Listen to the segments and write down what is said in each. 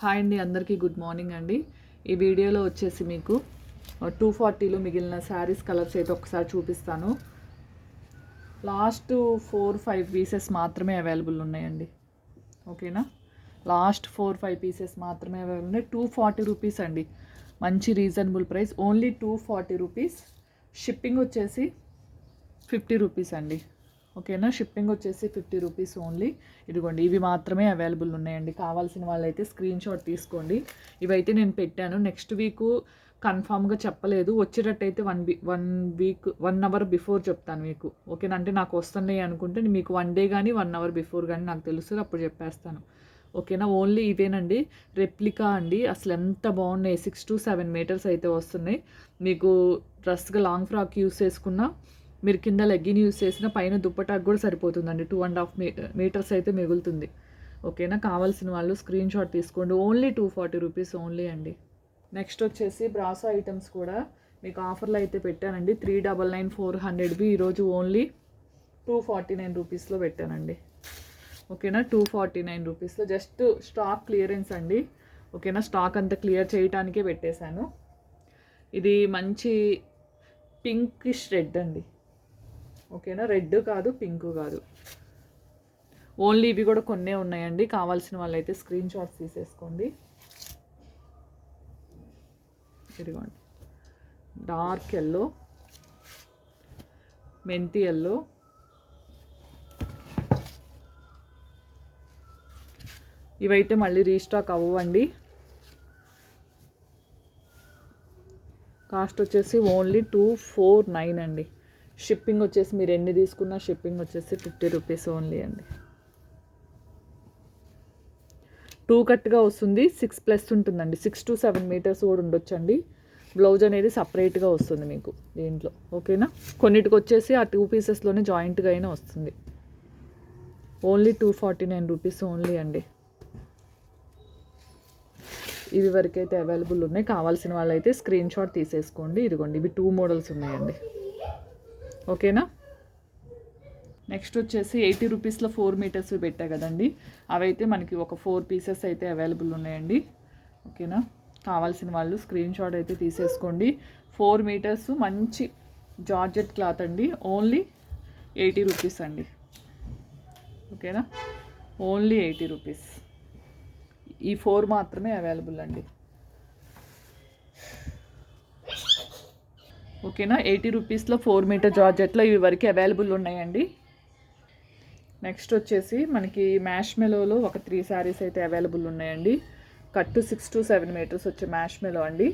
Hi అండి అందరికీ good morning అండి. ఈ వీడియోలో వచ్చేసి మీకు టూ ఫార్టీలో మిగిలిన శారీస్ కలర్స్ అయితే ఒకసారి చూపిస్తాను. లాస్ట్ ఫోర్ ఫైవ్ పీసెస్ మాత్రమే అవైలబుల్ ఉన్నాయండి. ఓకేనా? లాస్ట్ ఫోర్ ఫైవ్ పీసెస్ మాత్రమే అవైలబుల్ ఉన్నాయి. టూ ఫార్టీ రూపీస్ అండి. మంచి reasonable price. Only two forty rupees. Shipping వచ్చేసి ఫిఫ్టీ రూపీస్ అండి. ఓకేనా? షిప్పింగ్ వచ్చేసి ఫిఫ్టీ రూపీస్ ఓన్లీ. ఇదిగోండి ఇవి మాత్రమే అవైలబుల్ ఉన్నాయండి. కావాల్సిన వాళ్ళైతే స్క్రీన్ షాట్ తీసుకోండి. ఇవైతే నేను పెట్టాను. నెక్స్ట్ వీక్ కన్ఫామ్గా చెప్పలేదు. వచ్చేటట్టయితే one be one week one hour before చెప్తాను మీకు. ఓకేనా? అంటే నాకు వస్తున్నాయి అనుకుంటే మీకు వన్ డే కానీ వన్ అవర్ బిఫోర్ కానీ నాకు తెలుస్తుంది. అప్పుడు చెప్పేస్తాను. ఓకేనా? ఓన్లీ ఇవేనండి. రెప్లికా అండి. అసలు ఎంత బాగున్నాయి. సిక్స్ టు సెవెన్ మీటర్స్ అయితే వస్తున్నాయి. మీకు డ్రెస్గా లాంగ్ ఫ్రాక్ యూస్ చేసుకున్నా మీరు కింద లెగ్గిన్ యూస్ చేసిన పైన దుప్పటాకు కూడా సరిపోతుందండి. టూ అండ్ హాఫ్ మీ మీటర్స్ అయితే మిగులుతుంది. ఓకేనా? కావాల్సిన వాళ్ళు స్క్రీన్ షాట్ తీసుకోండి. Only two forty rupees only అండి. నెక్స్ట్ వచ్చేసి బ్రాసో ఐటమ్స్ కూడా మీకు ఆఫర్లో అయితే పెట్టానండి. త్రీ డబల్ నైన్ ఫోర్ హండ్రెడ్వి ఈరోజు ఓన్లీ టూ ఫార్టీ నైన్ రూపీస్లో పెట్టానండి. ఓకేనా? టూ ఫార్టీ నైన్ రూపీస్లో జస్ట్ స్టాక్ క్లియరెన్స్ అండి. ఓకేనా? స్టాక్ అంతా క్లియర్ చేయటానికే పెట్టేశాను. ఇది మంచి పింకిష్ రెడ్ అండి. ఓకేనా? రెడ్ కాదు పింక్ కాదు. ఓన్లీ ఇవి కూడా కొన్నే ఉన్నాయండి. కావాల్సిన వాళ్ళైతే స్క్రీన్ షాట్స్ తీసేసుకోండి. ఇదిగోండి. డార్క్ ఎల్లో మెంతి ఎల్లో ఇవైతే మళ్ళీ రీస్టాక్ అవ్వండి. కాస్ట్ వచ్చేసి ఓన్లీ టూ ఫోర్ నైన్ అండి. షిప్పింగ్ వచ్చేసి మీరు ఎన్ని తీసుకున్నా షిప్పింగ్ వచ్చేసి ఫిఫ్టీ రూపీస్ ఓన్లీ అండి. టూ కట్గా వస్తుంది సిక్స్ ప్లస్ ఉంటుందండి. సిక్స్ టు సెవెన్ మీటర్స్ కూడా ఉండొచ్చండి. బ్లౌజ్ అనేది సపరేట్గా వస్తుంది మీకు దీంట్లో ఓకేనా కొన్నిటికి వచ్చేసి ఆ టూ పీసెస్లోనే జాయింట్గా అయినా వస్తుంది. Only two forty nine rupees only అండి. ఇవి వరకైతే అవైలబుల్ ఉన్నాయి. కావాల్సిన వాళ్ళైతే స్క్రీన్ షాట్ తీసేసుకోండి. ఇదిగోండి ఇవి టూ మోడల్స్ ఉన్నాయండి. ఓకేనా? నెక్స్ట్ వచ్చేసి ఎయిటీ రూపీస్లో ఫోర్ మీటర్స్ పెట్టా కదండి. అవైతే మనకి ఒక ఫోర్ పీసెస్ అయితే అవైలబుల్ ఉన్నాయండి. ఓకేనా? కావాల్సిన వాళ్ళు స్క్రీన్ షాట్ అయితే తీసేసుకోండి. ఫోర్ మీటర్స్ మంచి జార్జెట్ క్లాత్ అండి. ఓన్లీ ఎయిటీ రూపీస్ అండి. ఓకేనా? Only eighty rupees. ఈ ఫోర్ మాత్రమే అవైలబుల్ అండి. ఓకేనా? ఎయిటీ రూపీస్లో ఫోర్ మీటర్ జార్జెట్లో ఇవి వరకు అవైలబుల్ ఉన్నాయండి. నెక్స్ట్ వచ్చేసి మనకి మ్యాష్ మెలోలో ఒక త్రీ శారీస్ అయితే అవైలబుల్ ఉన్నాయండి. కట్టు సిక్స్ టు సెవెన్ మీటర్స్ వచ్చే మ్యాష్ మెలో అండి.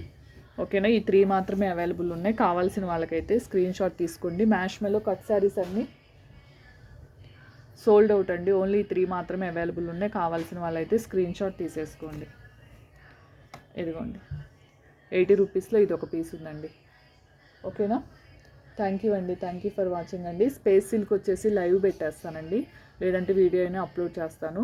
ఓకేనా? ఈ త్రీ మాత్రమే అవైలబుల్ ఉన్నాయి. కావాల్సిన వాళ్ళకైతే స్క్రీన్ షాట్ తీసుకోండి. మ్యాష్ మెలో కట్ శారీస్ అన్నీ సోల్డ్ అవుట్ అండి. ఓన్లీ త్రీ మాత్రమే అవైలబుల్ ఉన్నాయి. కావాల్సిన వాళ్ళైతే స్క్రీన్ షాట్ తీసేసుకోండి. ఇదిగోండి. ఎయిటీ రూపీస్లో ఇది ఒక పీస్ ఉందండి. ఓకేనా? థ్యాంక్ యూ అండి. థ్యాంక్ యూ ఫర్ వాచింగ్ అండి. స్పేస్ సిల్క్ వచ్చేసి లైవ్ పెట్టేస్తానండి. లేదంటే వీడియో అయినా అప్లోడ్ చేస్తాను.